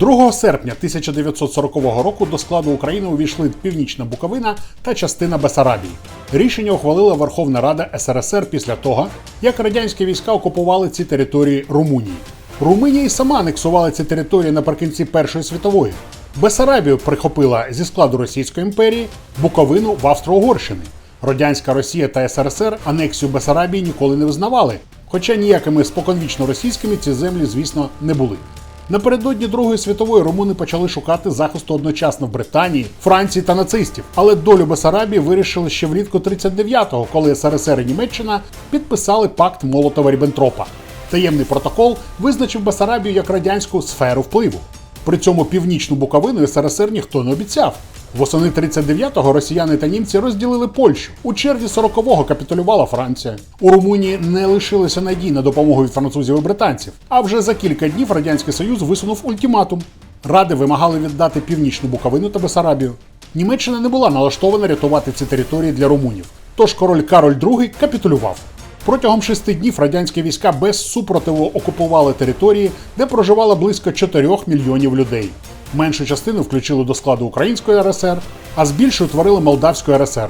2 серпня 1940 року до складу України увійшли Північна Буковина та частина Бесарабії. Рішення ухвалила Верховна Рада СРСР після того, як радянські війська окупували ці території Румунії. Румунія й сама анексувала ці території наприкінці Першої світової. Бесарабію прихопила зі складу Російської імперії, Буковину в Австро-Угорщини. Радянська Росія та СРСР анексію Бесарабії ніколи не визнавали, хоча ніякими споконвічно російськими ці землі, звісно, не були. Напередодні Другої світової румуни почали шукати захисту одночасно в Британії, Франції та нацистів. Але долю Бесарабії вирішили ще влітку 39-го, коли СРСР і Німеччина підписали пакт Молотова Ріббентропа. Таємний протокол визначив Бесарабію як радянську сферу впливу. При цьому північну Буковину СРСР ніхто не обіцяв. Восени 39-го росіяни та німці розділили Польщу. У червні 40-го капітулювала Франція. У Румунії не лишилося надій на допомогу від французів і британців. А вже за кілька днів Радянський Союз висунув ультиматум. Ради вимагали віддати північну Буковину та Бесарабію. Німеччина не була налаштована рятувати ці території для румунів. Тож король Кароль II капітулював. Протягом шести днів радянські війська без супротиву окупували території, де проживало близько 4 мільйонів людей. Меншу частину включили до складу Української РСР, а з більшою творили Молдавську РСР.